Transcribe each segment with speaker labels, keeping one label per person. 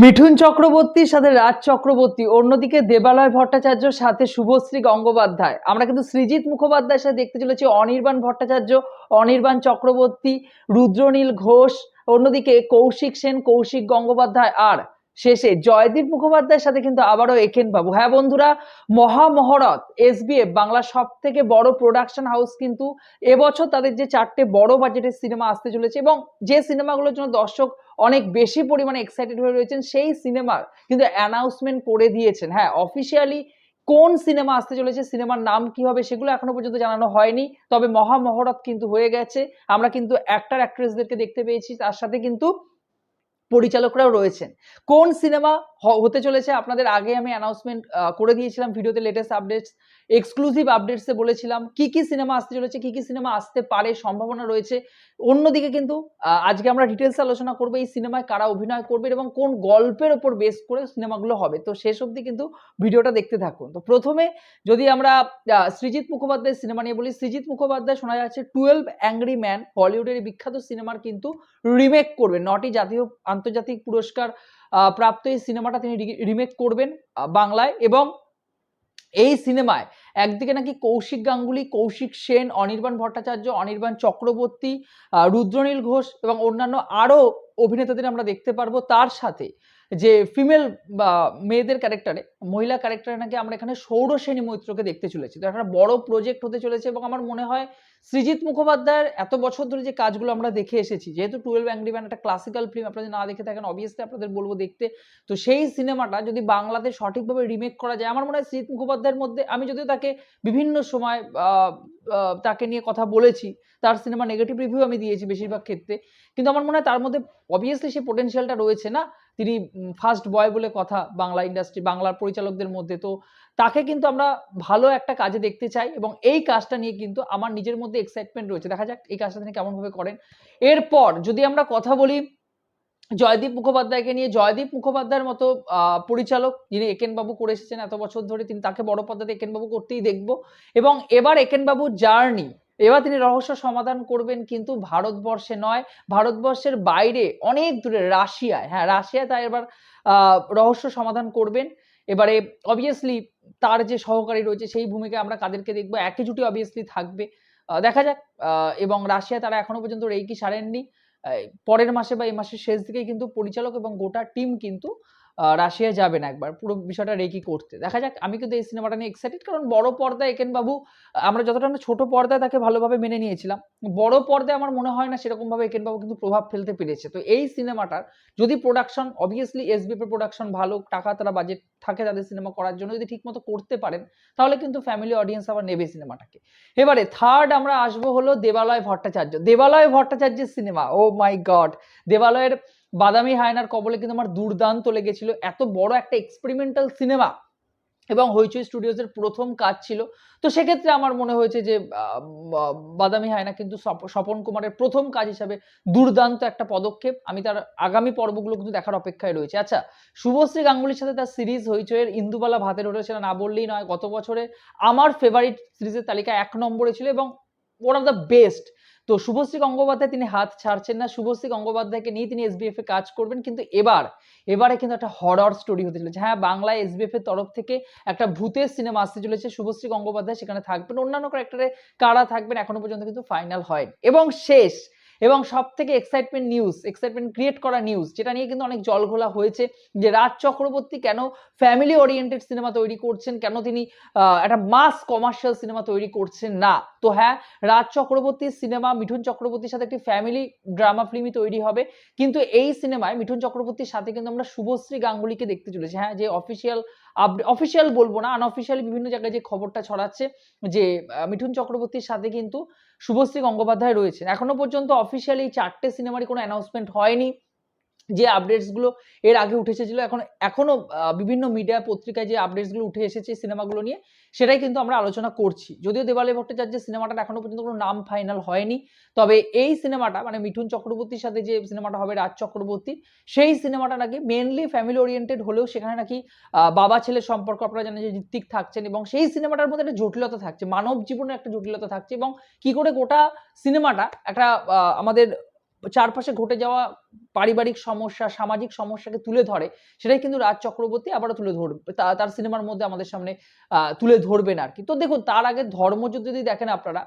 Speaker 1: মিঠুন চক্রবর্তীর সাথে রাজ চক্রবর্তী, অন্যদিকে দেবালয় ভট্টাচার্য সাথে শুভশ্রী গঙ্গোপাধ্যায়। আমরা কিন্তু সৃজিত মুখোপাধ্যায়ের সাথে দেখতে চলেছি অনির্বাণ ভট্টাচার্য, অনির্বাণ চক্রবর্তী, রুদ্রনীল ঘোষ, অন্যদিকে কৌশিক সেন, কৌশিক গঙ্গোপাধ্যায় আর শেষে জয়দীপ মুখোপাধ্যায়ের সাথে কিন্তু আবারও একেন বাবু। হ্যাঁ বন্ধুরা, মহামহরত এসবিএফ বাংলার সব থেকে বড় প্রোডাকশন হাউস কিন্তু এবছর তাদের যে চারটে বড় বাজেটের সিনেমা আসতে চলেছে এবং যে সিনেমাগুলোর জন্য দর্শক অনেক বেশি পরিমাণে এক্সাইটেড হয়ে রয়েছেন, সেই সিনেমার কিন্তু অ্যানাউন্সমেন্ট করে দিয়েছেন। হ্যাঁ অফিসিয়ালি কোন সিনেমা আসতে চলেছে সিনেমার নাম কি হবে সেগুলো এখনও পর্যন্ত জানানো হয়নি, তবে মহামহরত কিন্তু হয়ে গেছে। আমরা কিন্তু অ্যাক্টার অ্যাক্ট্রেসদেরকে দেখতে পেয়েছি, তার সাথে কিন্তু পরিচালকরাও রয়েছেন। কোন সিনেমা হতে চলেছে আপনাদের আগে আমি অ্যানাউন্সমেন্ট করে দিয়েছিলাম ভিডিওতে লেটেস্ট আপডেটস এক্সক্লুসিভ আপডেটসে বলেছিলাম, কি কি সিনেমা আসতে চলেছে, কি কি সিনেমা আসতে পারে, সম্ভাবনা রয়েছে। অন্যদিকে কিন্তু আজকে আমরা ডিটেলস আলোচনা করব এই সিনেমায় কারা অভিনয় করবে এবং কোন গল্পের ওপর বেস করে সিনেমাগুলো হবে। তো শেষ অবধি কিন্তু ভিডিওটা দেখতে থাকুন। তো প্রথমে যদি আমরা সৃজিত মুখোপাধ্যায়ের সিনেমা নিয়ে বলি সৃজিত মুখোপাধ্যায় শোনা যাচ্ছে টুয়েলভ অ্যাংরি ম্যান হলিউডের বিখ্যাত সিনেমার কিন্তু রিমেক করবে, নটি জাতীয় আন্তর্জাতিক পুরস্কার প্রাপ্ত এই সিনেমাটা তিনি রিমেক করবেন বাংলায় এবং এই সিনেমায় একদিকে নাকি কৌশিক গাঙ্গুলি, কৌশিক সেন, অনির্বাণ ভট্টাচার্য, অনির্বাণ চক্রবর্তী রুদ্রনীল ঘোষ এবং অন্যান্য আরও অভিনেতাদের আমরা দেখতে পারব। তার সাথে যে ফিমেল বা মেয়েদের ক্যারেক্টারে মহিলা ক্যারেক্টারে নাকি আমরা এখানে সৌরসেনী মৈত্রকে দেখতে চলেছি। তো একটা বড় প্রজেক্ট হতে চলেছে এবং আমার মনে হয় সৃজিত মুখোপাধ্যায়ের এত বছর ধরে যে কাজগুলো আমরা দেখে এসেছি, যেহেতু টুয়েলভ অ্যাংরি ম্যান একটা ক্লাসিক্যাল ফিল্ম আপনারা না দেখে থাকেন অবভিয়াসলি আপনাদের বলব দেখতে। তো সেই সিনেমাটা যদি বাংলাতে সঠিকভাবে রিমেক করা যায়, আমার মনে হয় সৃজিত মুখোপাধ্যায়ের মধ্যে আমি যদিও তাকে বিভিন্ন সময় তাকে নিয়ে কথা বলেছি, তার সিনেমা নেগেটিভ রিভিউ আমি দিয়েছি বেশিরভাগ ক্ষেত্রে। কিন্তু আমার মনে হয় তার মধ্যে অবভিয়াসলি সেই পোটেনশিয়ালটা রয়েছে না। তিনি ফার্স্ট বয় বলে কথা বাংলা ইন্ডাস্ট্রি বাংলার পরিচালকদের মধ্যে। তো তাকে কিন্তু আমরা ভালো একটা কাজে দেখতে চাই এবং এই কাজটা নিয়ে কিন্তু আমার নিজের মধ্যে এক্সাইটমেন্ট রয়েছে। দেখা যাক এই কাজটা তিনি কেমনভাবে করেন। এরপর যদি আমরা কথা বলি জয়দীপ মুখোপাধ্যায়কে নিয়ে, জয়দীপ মুখোপাধ্যায়ের মতো পরিচালক যিনি একেন বাবু করে এসেছেন, এত বছর ধরে তিনি তাকে বড় পর্দাতে একেন বাবু করতেই দেখব। এবং এবার একেন বাবুর জার্নি এবার তিনি রহস্য সমাধান করবেন কিন্তু ভারতবর্ষে নয়, ভারতবর্ষের বাইরে অনেক দূরে রাশিয়ায়। হ্যাঁ রাশিয়ায় তাই এবার রহস্য সমাধান করবেন। এবারে অবভিয়াসলি তার যে সহকারী রয়েছে সেই ভূমিকায় আমরা কাদেরকে দেখব। একই জুটি অবভিয়াসলি থাকবে। দেখা যাক এবং রাশিয়া তারা এখনও পর্যন্ত রেইকি সারেননি। পরের মাসে বা এই মাসের শেষ দিকে কিন্তু পরিচালক এবং গোটা টিম কিন্তু আহ, রাশিয়ায় যাবেন একবার। পুরো বিষয়টা রেকি করতে। দেখা যাক আমি কিন্তু এই সিনেমাটা নিয়ে এক্সাইটেড কারণ বড় পর্দায় একেন বাবু আমরা যতটা আমরা ছোট পর্দায় তাকে ভালোভাবে মেনে নিয়েছিলাম। বড় পর্দায় আমার মনে হয় না সেরকম ভাবে একেন বাবু কিন্তু প্রভাব ফেলতে পেরেছে। তো এই সিনেমাটার যদি প্রোডাকশন অবভিয়াসলি এর প্রোডাকশন ভালো টাকা তারা বাজেট থাকে তাদের সিনেমা করার জন্য যদি ঠিকমতো করতে পারেন তাহলে কিন্তু ফ্যামিলি অডিয়েন্স আবার নেবে সিনেমাটাকে। এবারে থার্ড আমরা আসব হলো দেবালয় ভট্টাচার্য। দেবালয় ভট্টাচার্যের সিনেমা ও মাই গড দেবালয়ের বাদামি হায়নার কবলে কিন্তু আমার দুর্দান্ত লেগেছিল। এত বড় একটা এক্সপেরিমেন্টাল সিনেমা এবং হইচই স্টুডিওজের প্রথম কাজ ছিল। তো সেক্ষেত্রে আমার মনে হয়েছে যে বাদামি হায়না কিন্তু স্বপন কুমারের প্রথম কাজ হিসাবে দুর্দান্ত একটা পদক্ষেপ। আমি তার আগামী পর্বগুলো কিন্তু দেখার অপেক্ষায় রয়েছে। আচ্ছা শুভশ্রী গাঙ্গুলির সাথে তার সিরিজ হইচইয়ের ইন্দুবালা ভাতের হোটেল সেটা না বললেই নয়, গত বছরে আমার ফেভারিট সিরিজের তালিকা এক নম্বরে ছিল এবং ওয়ান অফ দ্য বেস্ট তো শুভশ্রী গঙ্গোপাধ্যায় তিনি হাত ছাড়ছেন না। শুভশ্রী গঙ্গোপাধ্যায়কে নিয়ে তিনি এসবিএফ এ কাজ করবেন। কিন্তু এবার, এবারে কিন্তু একটা হরর স্টোরি হতে চলেছে। হ্যাঁ বাংলায় এসবিএফ এর তরফ থেকে একটা ভূতের সিনেমা আসতে চলেছে। শুভশ্রী গঙ্গোপাধ্যায় সেখানে থাকবেন। অন্যান্য ক্যারেক্টারে কারা থাকবেন এখনও পর্যন্ত কিন্তু ফাইনাল হয়নি। এবং শেষ এবং সব থেকে এক্সাইটমেন্ট নিউজ এক্সাইটমেন্ট ক্রিয়েট করা নিউজ যেটা নিয়ে কিন্তু অনেক জলঘোলা হয়েছে, যে রাজ চক্রবর্তী কেন ফ্যামিলি ওরিয়েন্টেড সিনেমা তৈরি করছেন, কেন তিনি একটা মাস কমার্শিয়াল সিনেমা তৈরি করছেন না? তো হ্যাঁ রাজ চক্রবর্তীর সিনেমা মিঠুন চক্রবর্তীর সাথে একটি ফ্যামিলি ড্রামা ফিল্মই তৈরি হবে, কিন্তু এই সিনেমায় মিঠুন চক্রবর্তীর সাথে কিন্তু আমরা শুভশ্রী গাঙ্গুলিকে দেখতে চলেছি। হ্যাঁ যে অফিসিয়াল অফিসিয়াল বলব না আনঅফিসিয়ালি বিভিন্ন জায়গায় যে খবরটা ছড়াচ্ছে যে মিঠুন চক্রবর্তীর সাথে কিন্তু শুভশ্রী গঙ্গোপাধ্যায় রয়েছেন। এখনও পর্যন্ত অফিসিয়ালি চারটে সিনেমারই কোনো অ্যানাউন্সমেন্ট হয়নি। যে আপডেটসগুলো এর আগে উঠে এখন, এখনও বিভিন্ন মিডিয়া পত্রিকায় যে আপডেটসগুলো উঠে এসেছে সিনেমাগুলো নিয়ে, সেটাই কিন্তু আমরা আলোচনা করছি। যদিও দেবালয় ভট্টাচার্যের সিনেমাটার এখনও পর্যন্ত কোনো নাম ফাইনাল হয়নি, তবে এই সিনেমাটা মানে মিঠুন চক্রবর্তীর সাথে যে সিনেমাটা হবে রাজ চক্রবর্তী, সেই সিনেমাটা নাকি মেনলি ফ্যামিলি ওরিয়েন্টেড হলেও সেখানে নাকি বাবা ছেলের সম্পর্ক আপনারা জানেন যে ঋত্বিক থাকছেন এবং সেই সিনেমাটার মধ্যে একটা জটিলতা থাকছে, মানব জীবনের একটা জটিলতা থাকছে এবং কি করে গোটা সিনেমাটা একটা আমাদের চারপাশে ঘটে যাওয়া পারিবারিক সমস্যা, সামাজিক সমস্যাকে তুলে ধরে, সেটাই কিন্তু রাজ চক্রবর্তী আবারও তুলে ধরবে। তার সিনেমার মধ্যে আমাদের সামনে তুলে ধরবেন আর কি তো দেখুন, তার আগে ধর্মযুদ্ধ যদি দেখেন আপনারা,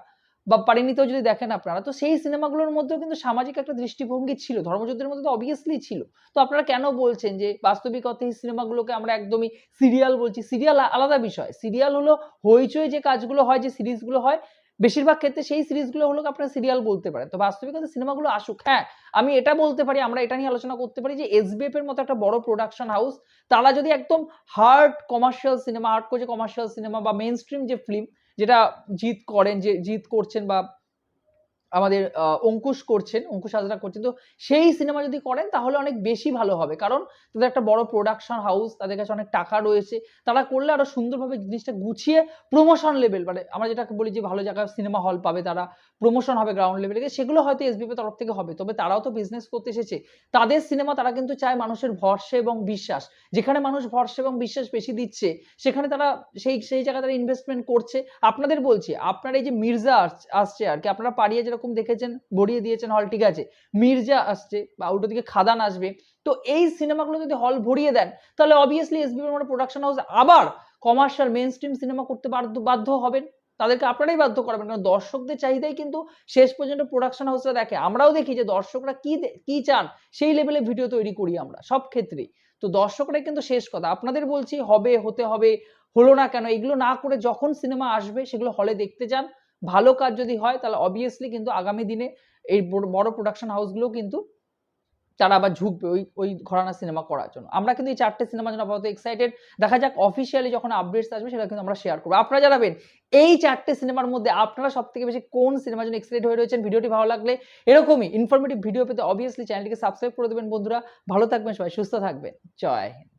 Speaker 1: বা পারিণীতেও যদি দেখেন আপনারা, তো সেই সিনেমাগুলোর মধ্যেও কিন্তু সামাজিক একটা দৃষ্টিভঙ্গি ছিল। ধর্মযুদ্ধের মধ্যে তো অবভিয়াসলি ছিল। তো আপনারা কেন বলছেন যে বাস্তবিক এই সিনেমাগুলোকে আমরা একদমই সিরিয়াল বলছি? সিরিয়াল আলাদা বিষয়। সিরিয়াল হলো হইচই যে কাজগুলো হয়, যে সিরিজগুলো হয় বেশিরভাগ ক্ষেত্রে সেই সিরিজগুলো হলো আপনার সিরিয়াল বলতে পারেন। তো বাস্তবিকতা সিনেমাগুলো আসুক হ্যাঁ আমি এটা বলতে পারি, আমরা এটা নিয়ে আলোচনা করতে পারি যে এসবিএফ এর মতো একটা বড় প্রোডাকশন হাউস তারা যদি একদম হার্ড কমার্শিয়াল সিনেমা হার্ড করে কমার্শিয়াল সিনেমা বা মেন স্ট্রিম যে ফিল্ম যেটা জিত করেন, যে জিত করছেন বা আমাদের অঙ্কুশ করছেন, অঙ্কুশ হাজরা করছেন। তো সেই সিনেমা যদি করেন, তাহলে অনেক বেশি ভালো হবে। কারণ তাদের একটা বড় প্রোডাকশন হাউস তাদের কাছে অনেক টাকা রয়েছে। তারা করলে আরও সুন্দরভাবে জিনিসটা গুছিয়ে প্রমোশন লেভেল মানে আমরা যেটা বলি যে ভালো জায়গায় সিনেমা হল পাবে, তারা প্রমোশন হবে গ্রাউন্ড লেভেলে সেগুলো হয়তো এসবিপি তরফ থেকে হবে। তবে তারাও তো বিজনেস করতে এসেছে। তাদের সিনেমা তারা কিন্তু চায় মানুষের ভরসা এবং বিশ্বাস। যেখানে মানুষ ভরসা এবং বিশ্বাস বেশি দিচ্ছে, সেখানে তারা সেই সেই জায়গায় তারা ইনভেস্টমেন্ট করছে। আপনাদের বলছি, আপনার এই যে মির্জা আসছে আর কি, আপনারা পাড়িয়ে যেরকম দেখেছেন, গড়িয়ে দিয়েছেন হল ঠিক আছে। মির্জা আসছে বা উল্টো দিকে খাদান আসবে। তো এই সিনেমাগুলো যদি হল ভরিয়ে দেন, তাহলে অবভিয়াসলি এসবিপি মানে প্রোডাকশন হাউস আবার কমার্শিয়াল মেন স্ট্রিম সিনেমা করতে বাধ্য হবেন। তাদেরকে আপনারাই বাধ্য করাবেন, কারণ দর্শকদের চাহিদাই কিন্তু শেষ পর্যন্ত প্রোডাকশন হাউসরা দেখে। আমরাও দেখি যে দর্শকরা কি কি চান, সেই লেভেলে ভিডিও তৈরি করি আমরা, সব ক্ষেত্রেই তো দর্শকরাই কিন্তু শেষ কথা। আপনাদের বলছি, হবে, হতে হবে, হলো না কেন, এগুলো না করে যখন সিনেমা আসবে, সেগুলো হলে দেখতে যান। ভালো কাজ যদি হয়, তাহলে অবভিয়াসলি কিন্তু আগামী দিনে এই বড়- প্রোডাকশন হাউসগুলো কিন্তু তারা আবার ঝুঁকবে ওই ওই ঘরানা সিনেমা করার জন্য। আমরা কিন্তু এই চারটে সিনেমার জন্য আপাতত এক্সাইটেড দেখা যাক অফিসিয়ালি যখন আপডেটস আসবে, সেটা কিন্তু আমরা শেয়ার করব। আপনারা জানাবেন, এই চারটে সিনেমার মধ্যে আপনারা সব থেকে বেশি কোন সিনেমার জন্য এক্সাইটেড হয়ে রয়েছেন? ভিডিওটি ভালো লাগলে এরকমই ইনফরমেটিভ ভিডিও পেতে অবভিয়াসলি চ্যানেলটিকে সাবস্ক্রাইব করে দেবেন বন্ধুরা। ভালো থাকবেন সবাই, সুস্থ থাকবেন। জয় হিন্দ।